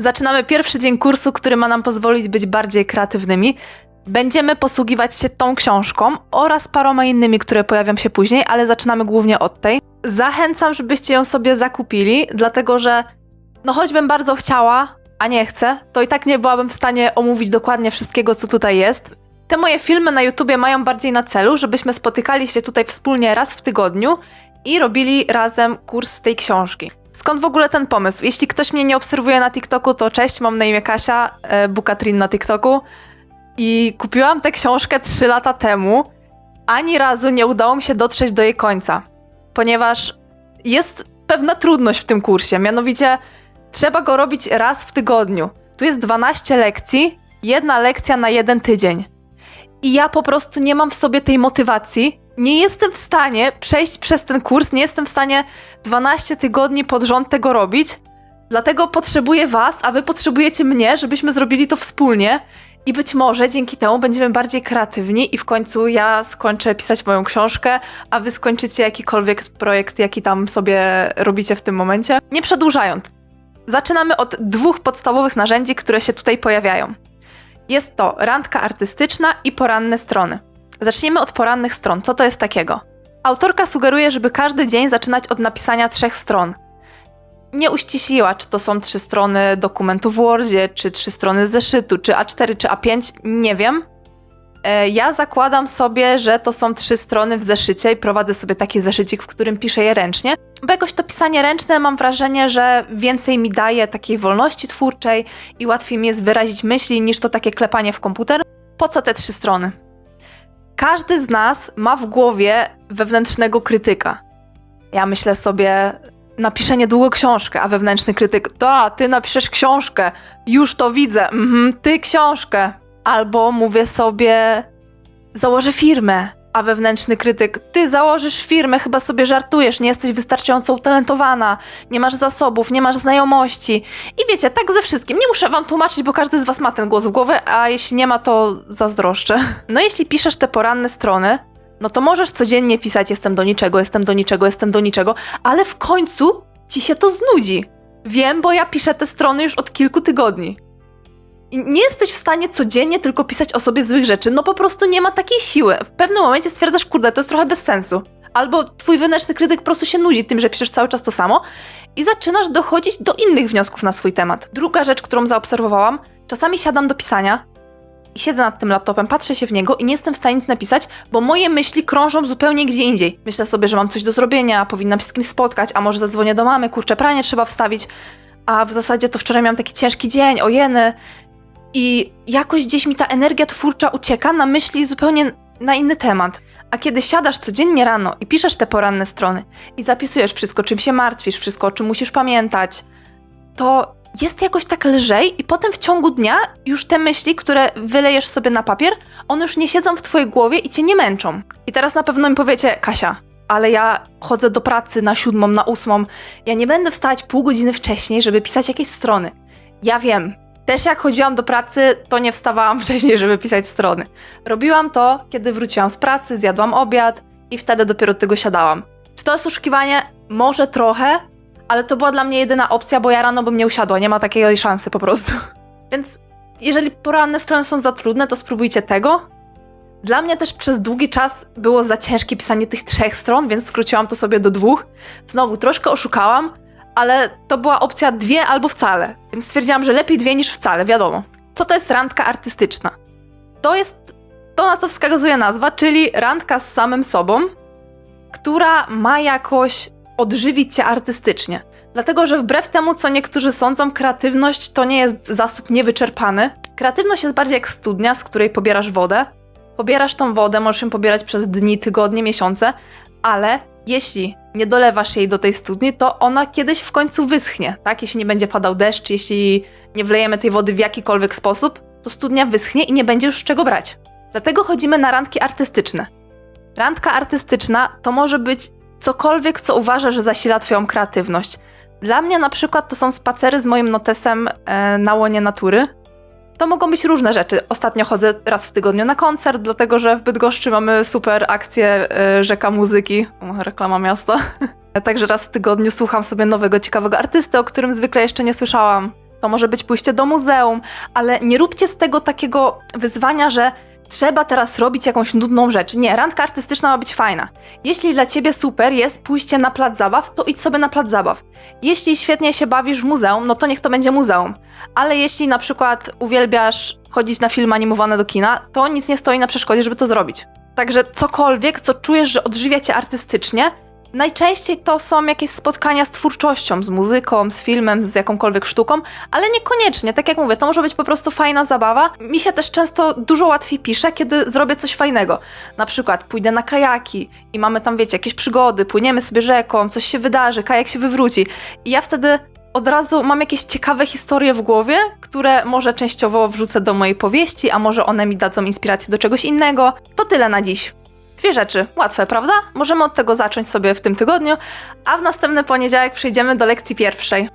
Zaczynamy pierwszy dzień kursu, który ma nam pozwolić być bardziej kreatywnymi. Będziemy posługiwać się tą książką oraz paroma innymi, które pojawią się później, ale zaczynamy głównie od tej. Zachęcam, żebyście ją sobie zakupili, dlatego że no choćbym bardzo chciała, a nie chcę, to i tak nie byłabym w stanie omówić dokładnie wszystkiego, co tutaj jest. Te moje filmy na YouTubie mają bardziej na celu, żebyśmy spotykali się tutaj wspólnie raz w tygodniu i robili razem kurs z tej książki. Skąd w ogóle ten pomysł? Jeśli ktoś mnie nie obserwuje na TikToku, to cześć, mam na imię Kasia, e, Bukatrin na TikToku i kupiłam tę książkę 3 lata temu. Ani razu nie udało mi się dotrzeć do jej końca, ponieważ jest pewna trudność w tym kursie, mianowicie trzeba go robić raz w tygodniu. Tu jest 12 lekcji, jedna lekcja na jeden tydzień. I ja po prostu nie mam w sobie tej motywacji. Nie jestem w stanie przejść przez ten kurs, nie jestem w stanie 12 tygodni pod rząd tego robić. Dlatego potrzebuję Was, a Wy potrzebujecie mnie, żebyśmy zrobili to wspólnie. I być może dzięki temu będziemy bardziej kreatywni i w końcu ja skończę pisać moją książkę, a Wy skończycie jakikolwiek projekt, jaki tam sobie robicie w tym momencie. Nie przedłużając, zaczynamy od dwóch podstawowych narzędzi, które się tutaj pojawiają. Jest to randka artystyczna i poranne strony. Zacznijmy od porannych stron. Co to jest takiego? Autorka sugeruje, żeby każdy dzień zaczynać od napisania trzech stron. Nie uściśliła, czy to są trzy strony dokumentu w Wordzie, czy trzy strony zeszytu, czy A4, czy A5, nie wiem. E, Ja zakładam sobie, że to są trzy strony w zeszycie i prowadzę sobie taki zeszycik, w którym piszę je ręcznie, bo jakoś to pisanie ręczne mam wrażenie, że więcej mi daje takiej wolności twórczej i łatwiej mi jest wyrazić myśli niż to takie klepanie w komputer. Po co te trzy strony? Każdy z nas ma w głowie wewnętrznego krytyka. Ja myślę sobie, napiszę niedługo książkę, a wewnętrzny krytyk, to ty napiszesz książkę, już to widzę, mhm, ty książkę. Albo mówię sobie, założę firmę, a wewnętrzny krytyk, ty założysz firmę, chyba sobie żartujesz, nie jesteś wystarczająco utalentowana, nie masz zasobów, nie masz znajomości. I wiecie, tak ze wszystkim. Nie muszę wam tłumaczyć, bo każdy z was ma ten głos w głowie, a jeśli nie ma, to zazdroszczę. No jeśli piszesz te poranne strony, no to możesz codziennie pisać jestem do niczego, jestem do niczego, jestem do niczego, ale w końcu ci się to znudzi. Wiem, bo ja piszę te strony już od kilku tygodni. Nie jesteś w stanie codziennie tylko pisać o sobie złych rzeczy, no po prostu nie ma takiej siły. W pewnym momencie stwierdzasz, kurde, to jest trochę bez sensu. Albo twój wewnętrzny krytyk po prostu się nudzi tym, że piszesz cały czas to samo i zaczynasz dochodzić do innych wniosków na swój temat. Druga rzecz, którą zaobserwowałam, czasami siadam do pisania i siedzę nad tym laptopem, patrzę się w niego i nie jestem w stanie nic napisać, bo moje myśli krążą zupełnie gdzie indziej. Myślę sobie, że mam coś do zrobienia, powinnam się z kimś spotkać, a może zadzwonię do mamy, kurczę, pranie trzeba wstawić, a w zasadzie to wczoraj miałam taki ciężki dzień, o jeny. I jakoś gdzieś mi ta energia twórcza ucieka na myśli zupełnie na inny temat. A kiedy siadasz codziennie rano i piszesz te poranne strony i zapisujesz wszystko, czym się martwisz, wszystko, o czym musisz pamiętać, to jest jakoś tak lżej i potem w ciągu dnia już te myśli, które wylejesz sobie na papier, one już nie siedzą w twojej głowie i cię nie męczą. I teraz na pewno mi powiecie, Kasia, ale ja chodzę do pracy na siódmą, na ósmą, ja nie będę wstać pół godziny wcześniej, żeby pisać jakieś strony. Ja wiem, też jak chodziłam do pracy, to nie wstawałam wcześniej, żeby pisać strony. Robiłam to, kiedy wróciłam z pracy, zjadłam obiad i wtedy dopiero do tego siadałam. Czy to jest oszukiwanie? Może trochę, ale to była dla mnie jedyna opcja, bo ja rano bym nie usiadła, nie ma takiej szansy po prostu. Więc jeżeli poranne strony są za trudne, to spróbujcie tego. Dla mnie też przez długi czas było za ciężkie pisanie tych trzech stron, więc skróciłam to sobie do dwóch. Znowu troszkę oszukałam, ale to była opcja dwie albo wcale, więc stwierdziłam, że lepiej dwie niż wcale, wiadomo. Co to jest randka artystyczna? To jest to, na co wskazuje nazwa, czyli randka z samym sobą, która ma jakoś odżywić cię artystycznie. Dlatego, że wbrew temu, co niektórzy sądzą, kreatywność to nie jest zasób niewyczerpany. Kreatywność jest bardziej jak studnia, z której pobierasz wodę. Pobierasz tą wodę, możesz ją pobierać przez dni, tygodnie, miesiące, ale jeśli nie dolewasz jej do tej studni, to ona kiedyś w końcu wyschnie, tak? Jeśli nie będzie padał deszcz, jeśli nie wlejemy tej wody w jakikolwiek sposób, to studnia wyschnie i nie będzie już z czego brać. Dlatego chodzimy na randki artystyczne. Randka artystyczna to może być cokolwiek, co uważa, że zasila twoją kreatywność. Dla mnie na przykład to są spacery z moim notesem e, na łonie natury. To mogą być różne rzeczy. Ostatnio chodzę raz w tygodniu na koncert, dlatego że w Bydgoszczy mamy super akcję e, Rzeka Muzyki. Reklama miasta. Także raz w tygodniu słucham sobie nowego, ciekawego artysty, o którym zwykle jeszcze nie słyszałam. to może być pójście do muzeum, ale nie róbcie z tego takiego wyzwania, że trzeba teraz robić jakąś nudną rzecz. Nie, randka artystyczna ma być fajna. Jeśli dla ciebie super jest pójście na plac zabaw, to idź sobie na plac zabaw. Jeśli świetnie się bawisz w muzeum, no to niech to będzie muzeum. Ale jeśli na przykład uwielbiasz chodzić na film animowany do kina, to nic nie stoi na przeszkodzie, żeby to zrobić. Także cokolwiek, co czujesz, że odżywia cię artystycznie, najczęściej to są jakieś spotkania z twórczością, z muzyką, z filmem, z jakąkolwiek sztuką, ale niekoniecznie. Tak jak mówię, to może być po prostu fajna zabawa. Mi się też często dużo łatwiej pisze, kiedy zrobię coś fajnego. Na przykład pójdę na kajaki i mamy tam, wiecie, jakieś przygody, płyniemy sobie rzeką, coś się wydarzy, kajak się wywróci. I ja wtedy od razu mam jakieś ciekawe historie w głowie, które może częściowo wrzucę do mojej powieści, a może one mi dadzą inspirację do czegoś innego. To tyle na dziś. Dwie rzeczy, łatwe, prawda? Możemy od tego zacząć sobie w tym tygodniu, a w następny poniedziałek przejdziemy do lekcji pierwszej.